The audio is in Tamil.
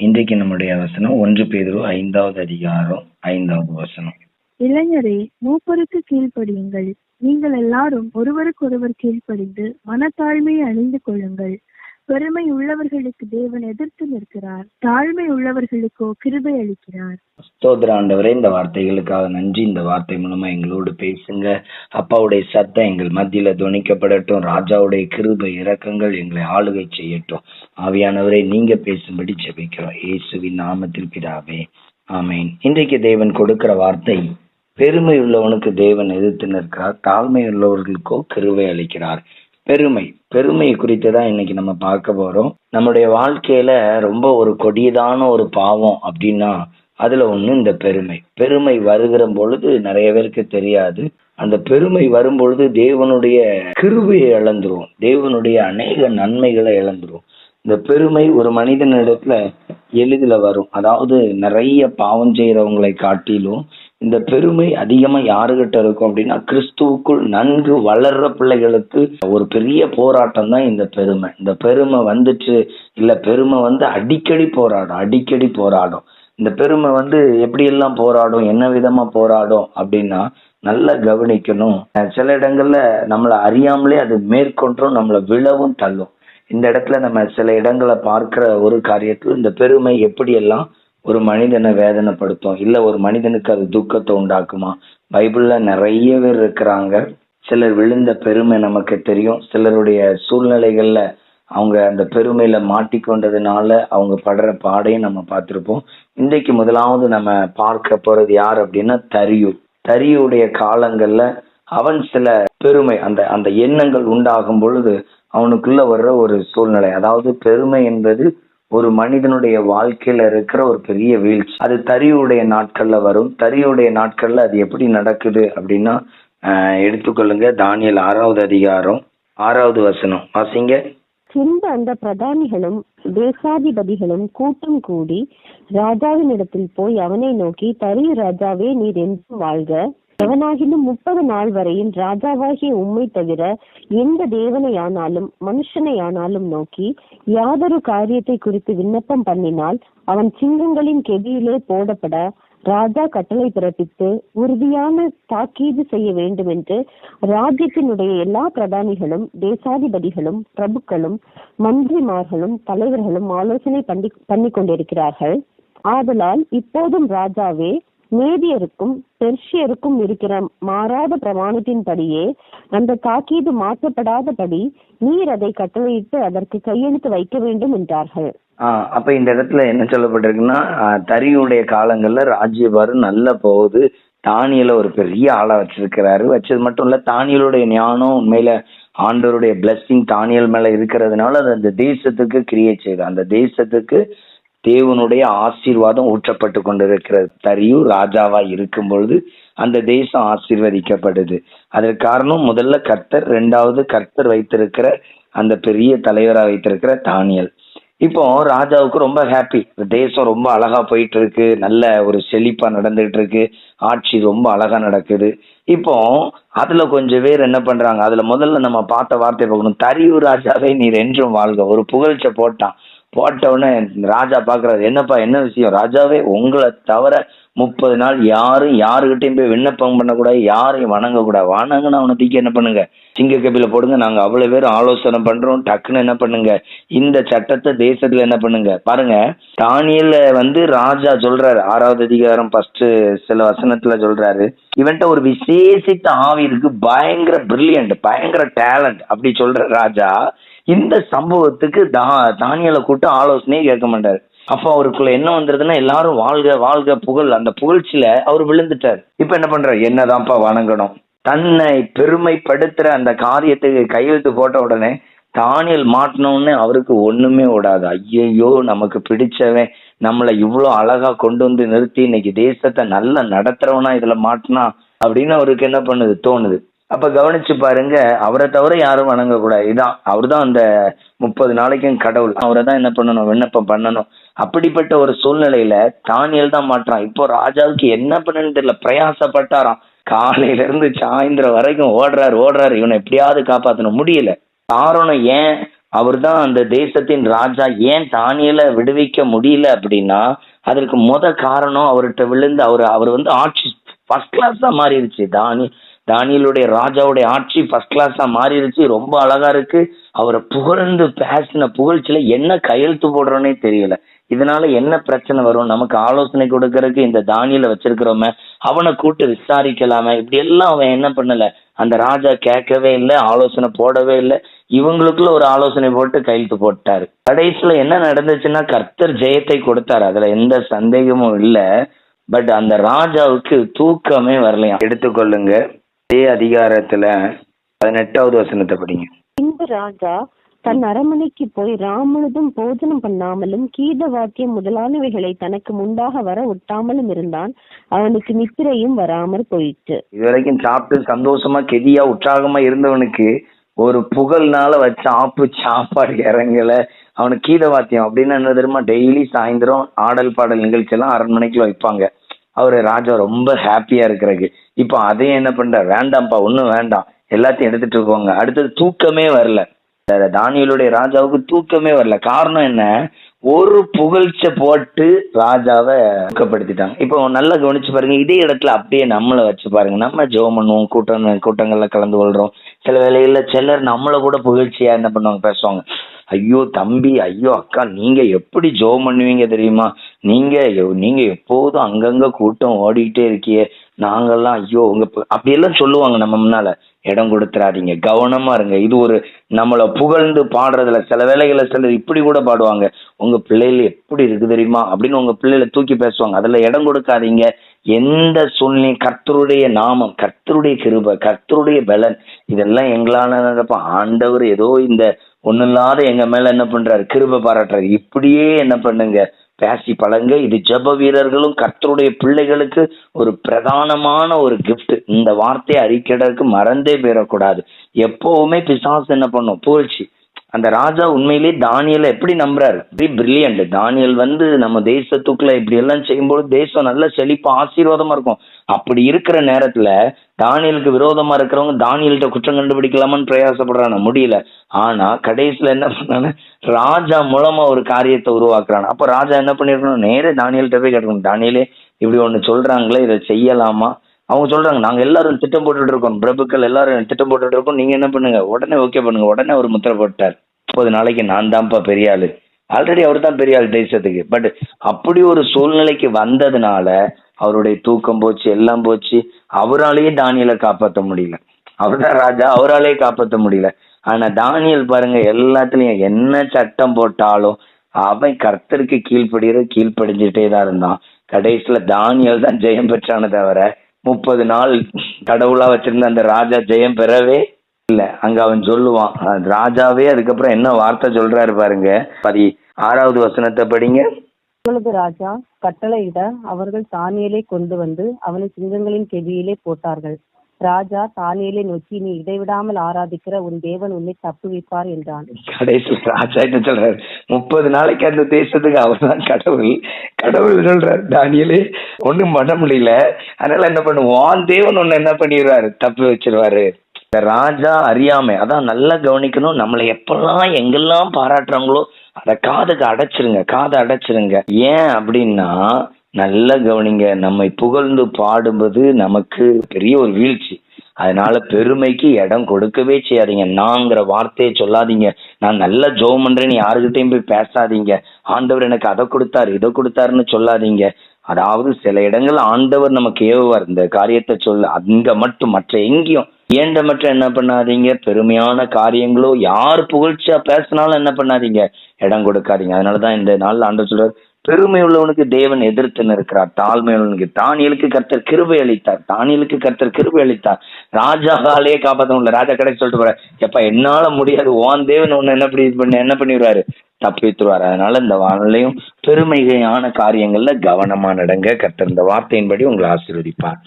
இன்றைக்கு நம்முடைய வசனம் ஒன்று பேதுரு ஐந்தாவது அதிகாரம் ஐந்தாவது வசனம். இளைஞரே மூப்பருக்கு கீழ்ப்படியுங்கள். நீங்கள் எல்லாரும் ஒருவருக்கொருவர் கீழ்ப்படிந்து மனத்தாழ்மையை அணிந்து கொள்ளுங்கள். பெருமை உள்ளவர்களுக்கு தேவன் எதிர்த்து நிற்கிறார். தாழ்மை உள்ளவர்களுக்கோ கிருபை அளிக்கிறார். ஸ்தோத்திர ஆண்டவரே இந்த வார்த்தைகளுக்காக நன்றி. இந்த வார்த்தை மூலமா எங்களோடு பேசுங்க. அப்பாவுடைய சத்தம் எங்கள் மத்தியில துணிக்கப்படட்டும். ராஜாவுடைய கிருபை இரக்கங்கள் எங்களை ஆளுகை செய்யட்டும். ஆவியானவரை நீங்க பேசும்படி ஜெபிக்கிறோம். இயேசுவின் நாமத்தில் பிதாவே ஆமேன். இன்றைக்கு தேவன் கொடுக்கிற வார்த்தை பெருமை உள்ளவனுக்கு தேவன் எதிர்த்து நிற்கிறார். தாழ்மை உள்ளவர்களுக்கோ கிருவை அளிக்கிறார். பெருமை. பெருமை குறித்து தான் இன்னைக்கு நம்ம பார்க்க போறோம். நம்முடைய வாழ்க்கையில ரொம்ப ஒரு கொடியதான ஒரு பாவம் அப்படின்னா அதுல ஒண்ணு இந்த பெருமை. பெருமை வருகிற பொழுது நிறைய பேருக்கு தெரியாது. அந்த பெருமை வரும்பொழுது தேவனுடைய கிருபையை இழந்துரும் தேவனுடைய அநேக நன்மைகளை இழந்துரும் இந்த பெருமை ஒரு மனிதனிடத்துல எளிதில் வரும். அதாவது நிறைய பாவம் செய்யறவங்களை காட்டிலும் இந்த பெருமை அதிகமா யாருகிட்ட இருக்கும் அப்படின்னா கிறிஸ்துவுக்குள் நன்கு வளர்ற பிள்ளைகளுக்கு ஒரு பெரிய போராட்டம் தான் இந்த பெருமை. இந்த பெருமை வந்துட்டு இல்ல பெருமை வந்து அடிக்கடி போராடும் அடிக்கடி போராடும். இந்த பெருமை வந்து எப்படி எல்லாம் போராடும் என்ன விதமா போராடும் அப்படின்னா நல்லா கவனிக்கணும். சில இடங்கள்ல நம்மளை அறியாமலே அது மேற்கொண்டும் நம்மளை விழவும் தள்ளும். இந்த இடத்துல நம்ம சில இடங்களை பார்க்கிற ஒரு காரியத்தில் இந்த பெருமை எப்படியெல்லாம் ஒரு மனிதனை வேதனைப்படுத்தும். இல்ல ஒரு மனிதனுக்கு அது துக்கத்தை உண்டாக்குமா? பைபிள்ல நிறைய பேர் இருக்கிறாங்க. சிலர் விழுந்த பெருமை நமக்கு தெரியும். சிலருடைய சூழ்நிலைகள்ல அவங்க அந்த பெருமையில மாட்டிக்கொண்டதுனால அவங்க படுற பாடையும் நம்ம பார்த்திருப்போம். இன்றைக்கு முதலாவது நம்ம பார்க்க போறது யார் அப்படின்னா தரியு தரியுடைய காலங்கள்ல அவன் சில பெருமை அந்த அந்த எண்ணங்கள் உண்டாகும் பொழுது அவனுக்குள்ள வர்ற ஒரு சூழ்நிலை. அதாவது பெருமை என்பது ஒரு மனிதனுடைய வாழ்க்கையில இருக்கிற ஒரு பெரிய வீழ்ச்சி. அது தரியுடைய நாட்கள்ல வரும். தரியுடைய நாட்கள்ல அது எப்படி நடக்குது அப்படின்னா ஆஹ் எடுத்துக்கொள்ளுங்க. தானியல் ஆறாவது அதிகாரம் ஆறாவது வசனம். வாசிங்க. பின்பு அந்த பிரதானிகளும் தேசாதிபதிகளும் கூட்டம் கூடி ராஜாவினிடத்தில் போய் அவனை நோக்கி தரியு ராஜாவே நீர் என்று வாழ்க. எவனாகிலும் முப்பது நாள் வரையும் ராஜாவாகிய உம்மை தவிர எந்த தேவனையானாலும் மனுஷனையானாலும் நோக்கி யாதொரு காரியத்தை குறித்து விண்ணப்பம் பண்ணினால் அவன் சிங்கங்களின் கெதியிலே போடப்பட ராஜா கட்டளை பிறப்பித்து உறுதியான தாக்கீது செய்ய வேண்டும் என்று ராஜ்யத்தினுடைய எல்லா பிரதானிகளும் தேசாதிபதிகளும் பிரபுக்களும் மந்திரிமார்களும் தலைவர்களும் ஆலோசனை பண்ணி பண்ணி கொண்டிருக்கிறார்கள் ஆதலால் இப்போதும் ராஜாவே மேதியருக்கும் பெர்ஷியருக்கும் இருக்கிற மாறாத பிரமாணத்தின்படியே அந்த தாக்கீது மாற்றப்படாதபடி நீர் அதை கட்டளையிட்டு அதற்கு கையெழுத்து வைக்க வேண்டும் என்றார்கள். ஆஹ் அப்ப இந்த இடத்துல என்ன சொல்லப்பட்டிருக்குன்னா தரியுடைய காலங்கள்ல ராஜ்யபாரு நல்லா போகுது தானியல ஒரு பெரிய ஆளா வச்சிருக்கிறாரு. வச்சது மட்டும் இல்ல தானியலுடைய ஞானம் உண்மையில ஆண்டவருடைய பிளஸ்ஸிங் தானியல் மேல இருக்கிறதுனால அது அந்த தேசத்துக்கு கிரியேட் செய்யுது அந்த தேசத்துக்கு தேவனுடைய ஆசீர்வாதம் ஊற்றப்பட்டு கொண்டிருக்கிற தரியு ராஜாவா இருக்கும் பொழுது அந்த தேசம் ஆசீர்வதிக்கப்படுது அதற்கு காரணம் முதல்ல கர்த்தர் ரெண்டாவது கர்த்தர் வைத்திருக்கிற அந்த பெரிய தலைவரா வைத்திருக்கிற தானியல். இப்போ ராஜாவுக்கு ரொம்ப ஹாப்பி தேசம் ரொம்ப அழகா போயிட்டு இருக்கு நல்ல ஒரு செழிப்பா நடந்துகிட்டு இருக்கு ஆட்சி ரொம்ப அழகா நடக்குது. இப்போ அதுல கொஞ்சம் பேர் என்ன பண்றாங்க? அதுல முதல்ல நம்ம பார்த்த வார்த்தை பார்க்கணும். தரியு ராஜாவை நீர் என்றும் வாழ்க. ஒரு புகழ்ச்ச போட்டான். போட்ட உடனே ராஜா பாக்குறாரு என்னப்பா என்ன விஷயம்? ராஜாவே உங்களை தவிர முப்பது நாள் யாரும் யாருக்கிட்டையும் போய் விண்ணப்பம் பண்ணக்கூடாது யாரையும் வணங்கக்கூடாது. வணங்கினா அவனை தூக்கி என்ன பண்ணுங்க? சிங்க கபில போடுங்க நாங்க அவ்வளவு பேர் ஆலோசனை பண்றோம் டக்குன்னு என்ன பண்ணுங்க? இந்த சட்டத்தை தேசத்துல என்ன பண்ணுங்க? பாருங்க தானியல வந்து ராஜா சொல்றாரு ஆறாவது அதிகாரம் ஃபர்ஸ்ட் சில வசனத்துல சொல்றாரு இவன்ட்ட ஒரு விசேஷித்த ஆவி இருக்கு பயங்கர பிரில்லியன்ட் பயங்கர டேலண்ட் அப்படி சொல்ற ராஜா இந்த சம்பவத்துக்கு தா தானியலை கூட்டு ஆலோசனையே கேட்க மாட்டாரு. அப்போ அவருக்குள்ள என்ன வந்துருதுன்னா எல்லாரும் வாழ்க வாழ்க புகழ். அந்த புகழ்ச்சியில அவர் விழுந்துட்டார். இப்ப என்ன பண்றாரு? என்னதான்ப்பா வணங்கணும்? தன்னை பெருமைப்படுத்துற அந்த காரியத்துக்கு கையெழுத்து போட்ட உடனே தானியல் மாட்டினோடனே அவருக்கு ஒண்ணுமே விடாது ஐயையோ நமக்கு பிடிச்சவன் நம்மளை இவ்வளோ அழகா கொண்டு வந்து நிறுத்தி இன்னைக்கு தேசத்தை நல்லா நடத்துறவனா இதுல மாட்டினா அப்படின்னு அவருக்கு என்ன பண்ணுது? தோணுது. அப்ப கவனிச்சு பாருங்க அவரை தவிர யாரும் வணங்கக்கூடாது. இதான் அவர் தான் அந்த முப்பது நாளைக்கும் கடவுள். அவரை தான் என்ன பண்ணணும் விண்ணப்பம் பண்ணணும். அப்படிப்பட்ட ஒரு சூழ்நிலையில தானியல் தான் மாற்றான். இப்போ ராஜாவுக்கு என்ன பண்ணுன்னு தெரியல பிரயாசப்பட்டாராம். காலையில இருந்து சாயந்தரம் வரைக்கும் ஓடுறாரு ஓடுறாரு. இவனை எப்படியாவது காப்பாத்தணும். முடியல. காரணம் ஏன்? அவர் தான் அந்த தேசத்தின் ராஜா. ஏன் தானியலை விடுவிக்க முடியல அப்படின்னா அதற்கு முத காரணம் அவர்கிட்ட விழுந்து அவர் அவர் வந்து ஆட்சி ஃபர்ஸ்ட் தான் மாறிடுச்சு. தானி தானியலுடைய ராஜாவுடைய ஆட்சி ஃபர்ஸ்ட் கிளாஸா மாறிடுச்சு. ரொம்ப அழகா இருக்கு. அவரை புகழ்ந்து பேசின புகழ்ச்சியில என்ன கையெழுத்து போடுறோன்னே தெரியல. இதனால என்ன பிரச்சனை வரும்? நமக்கு ஆலோசனை கொடுக்கறதுக்கு இந்த தானியில வச்சிருக்கிறோமே. அவனை கூட்டு விசாரிக்கலாமே. இப்படி எல்லாம் அவன் என்ன பண்ணல? அந்த ராஜா கேட்கவே இல்லை ஆலோசனை போடவே இல்லை. இவங்களுக்குள்ள ஒரு ஆலோசனை போட்டு கையெழுத்து போட்டாரு. கடைசியில என்ன நடந்துச்சுன்னா கர்த்தர் ஜெயத்தை கொடுத்தாரு. அதுல எந்த சந்தேகமும் இல்லை. பட் அந்த ராஜாவுக்கு தூக்கமே வரலையா? எடுத்துக்கொள்ளுங்க. அதே அதிகாரத்துல பதினெட்டாவது வசனத்தை படிங்க. இந்த ராஜா தன் அரண்மனைக்கு போய் ராமுழுதும் போஜனம் பண்ணாமலும் கீத வாக்கியம் முதலானவைகளை தனக்கு முன்பாக வர ஒட்டாமலும் இருந்தான். அவனுக்கு நித்திரையும் வராமற் போயிற்று. இது வரைக்கும் சாப்பிட்டு சந்தோஷமா கெதியா உற்சாகமா இருந்தவனுக்கு ஒரு புகழ்னால வச்ச ஆப்பு சாப்பாடு இறங்கல. அவனுக்கு கீத வாத்தியம் அப்படின்னு என்ன தெரியுமா? டெய்லி சாயந்தரம் ஆடல் பாடல் நிகழ்ச்சி எல்லாம் அரண்மனைக்குள்ள வைப்பாங்க. அவரு ராஜா ரொம்ப ஹாப்பியா இருக்கிறதுக்கு இப்போ அதையும் என்ன பண்ற? வேண்டாம்ப்பா ஒன்றும் வேண்டாம். எல்லாத்தையும் எடுத்துட்டு போங்க. அடுத்தது தூக்கமே வரல. தானியலுடைய ராஜாவுக்கு தூக்கமே வரல. காரணம் என்ன? ஒரு புகழ்ச்ச போட்டு ராஜாவை ஊக்கப்படுத்திட்டாங்க. இப்போ நல்லா கவனிச்சு பாருங்க இதே இடத்துல அப்படியே நம்மளை வச்சு பாருங்க. நம்ம ஜெபம் பண்ணுவோம் கூட்டம் கூட்டங்கள்ல கலந்து கொள்றோம். சில வேளையில சிலர் நம்மளை கூட புகழ்ச்சியா என்ன பண்ணுவாங்க பேசுவாங்க. ஐயோ தம்பி ஐயோ அக்கா நீங்க எப்படி ஜெபம் பண்ணுவீங்க தெரியுமா? நீங்க எவ்- நீங்க எப்போதும் அங்கங்க கூட்டம் ஓடிக்கிட்டே இருக்கியே நாங்கெல்லாம் ஐயோ உங்க அப்படியெல்லாம் சொல்லுவாங்க நம்ம முன்னால. இடம் கொடுத்துறாதீங்க கவனமா இருங்க. இது ஒரு நம்மளை புகழ்ந்து பாடுறதுல சில வேளைகளை சிலர் இப்படி கூட பாடுவாங்க. உங்க பிள்ளைகள் எப்படி இருக்கு தெரியுமா? அப்படின்னு உங்க பிள்ளைகளை தூக்கி பேசுவாங்க. அதுல இடம் கொடுக்காதீங்க. எந்த சூழ்நிலையும் கர்த்தருடைய நாமம் கர்த்தருடைய கிருபை கர்த்தருடைய பலன் இதெல்லாம் எங்களால நடப்போம் ஆண்டவர் ஏதோ இந்த ஒண்ணு இல்லாத எங்க மேல என்ன பண்றாரு? கிருபை பாராட்டுறாரு. இப்படியே என்ன பண்ணுங்க? பேசி பழங்க இது ஜெப வீரர்களும் கர்த்தருடைய பிள்ளைகளுக்கு ஒரு பிரதானமான ஒரு கிஃப்ட் இந்த வார்த்தையை அறிக்கைக்கு மறந்தே போயிடக்கூடாது. எப்பவுமே பிசாசு என்ன பண்ணும்? புகழ்ச்சி அந்த ராஜா உண்மையிலே தானியலை எப்படி நம்புறாரு? வெரி பிரில்லியன்ட் தானியல் வந்து நம்ம தேசத்துக்குள்ள இப்படி எல்லாம் செய்யும்போது தேசம் நல்ல செழிப்பா ஆசீர்வாதமா இருக்கும். அப்படி இருக்கிற நேரத்துல தானியலுக்கு விரோதமா இருக்கிறவங்க தானியல்கிட்ட குற்றம் கண்டுபிடிக்கலாமான்னு பிரயாசப்படுறாங்க. முடியல. ஆனா கடைசியில என்ன பண்ணாங்க? ராஜா மூலமா ஒரு காரியத்தை உருவாக்குறாங்க. அப்ப ராஜா என்ன பண்ணிருக்கணும்? நேரே தானியல்கிட்ட போய் கேட்டுக்கணும் தானியலே இப்படி ஒண்ணு சொல்றாங்களே இதை செய்யலாமா? அவங்க சொல்றாங்க நாங்க எல்லாரும் திட்டம் போட்டுட்டு இருக்கோம். பிரபுக்கள் எல்லாரும் திட்டம் போட்டுட்டு இருக்கோம். நீங்க என்ன பண்ணுங்க? உடனே ஓகே பண்ணுங்க. உடனே அவர் முத்திரை போட்டார். முப்பது நாளைக்கு நான் தான்ப்பா பெரிய ஆளு. ஆல்ரெடி அவர் தான் பெரிய ஆள் தேசத்துக்கு. பட் அப்படி ஒரு சூழ்நிலைக்கு வந்ததுனால அவருடைய தூக்கம் போச்சு எல்லாம் போச்சு. அவராலேயே தானியலை காப்பாற்ற முடியல. அவர்தான் ராஜா அவராலேயே காப்பாற்ற முடியல. ஆனா தானியல் பாருங்க எல்லாத்துலயும் என்ன சட்டம் போட்டாலும் அவன் கர்த்தருக்கு கீழ்ப்படுகிற கீழ்ப்படிஞ்சிட்டே தான் இருந்தான். கடைசியில தானியல் தான் ஜெயம் பெற்றானே தவிர முப்பது நாள் கடவுளா வச்சிருந்த அந்த ராஜா ஜெயம் பெறவே இல்ல. அங்க அவன் சொல்லுவான் ராஜாவே அதுக்கப்புறம் என்ன வார்த்தை சொல்றாரு பாருங்க. பதி ஆறாவது வசனத்தை படிங்க. அப்பொழுது ராஜா கட்டளையிட அவர்கள் தானியலை கொண்டு வந்து அவனை சிங்கங்களின் கெதியிலே போட்டார்கள். ராஜா தானியலை நோக்கி நீ இடைவிடாமல் ஆராதிக்கிற உன் தேவன் உன்னை தப்புவிப்பார் என்றான். கடைசி ராஜா என்ன சொல்றாரு? முப்பது நாளைக்கு அந்த தேசத்துக்கு அவர் தான் கடவுள். கடவுள் சொல்றாரு தானியலே ஒண்ணும் பண்ண முடியல. அதனால என்ன பண்ணுவான் தேவன் ஒண்ணு என்ன பண்ணிடுவாரு? தப்பு வச்சிருவாரு. இந்த ராஜா அறியாமை அதான் நல்லா கவனிக்கணும். நம்மளை எப்பெல்லாம் எங்கெல்லாம் பாராட்டுறாங்களோ அதை காதுக்கு அடைச்சிருங்க. காதை அடைச்சிருங்க. ஏன் அப்படின்னா நல்லா கவனிங்க. நம்மை புகழ்ந்து பாடுவது நமக்கு பெரிய ஒரு வீழ்ச்சி. அதனால பெருமைக்கு இடம் கொடுக்கவே செய்யாதீங்க. நாங்கிற வார்த்தையை சொல்லாதீங்க. நான் நல்ல ஜோம் பண்றேன்னு யாருக்கிட்டையும் போய் பேசாதீங்க. ஆண்டவர் எனக்கு அதை கொடுத்தாரு இதை கொடுத்தாருன்னு சொல்லாதீங்க. அதாவது சில இடங்கள் ஆண்டவர் நமக்கு ஏவுவார். இந்த காரியத்தை சொல்ல அங்க மட்டும் மற்ற எங்கேயும். ஏண்ட மட்டும் என்ன பண்ணாதீங்க? பெருமையான காரியங்களோ யார் புகழ்ச்சியா பேசினாலும் என்ன பண்ணாதீங்க? இடம் கொடுக்காதீங்க. அதனாலதான் இந்த நாள் ஆண்டவர் சொல்றாரு பெருமை உள்ளவனுக்கு தேவன் எதிர்த்து நிற்கிறார். தாழ்மை உள்ளவனுக்கு தானியலுக்கு கர்த்தர் கிருபை அளித்தார். தானியலுக்கு கர்த்தர் கிருபை அளித்தார். ராஜாவாலேயே காப்பாற்ற முடியல ராஜா கடை சொல்லிட்டு போற எப்ப என்னால முடியாது. ஓன் தேவன் ஒண்ணு என்ன பண்ணி பண்ண என்ன பண்ணிடுவாரு? தப்பித்துருவாரு அதனால இந்த வானிலையும் பெருமைகையான காரியங்கள்ல கவனமா நடங்க. கர்த்தர் இந்த வார்த்தையின்படி உங்களை ஆசீர்வதிப்பார்.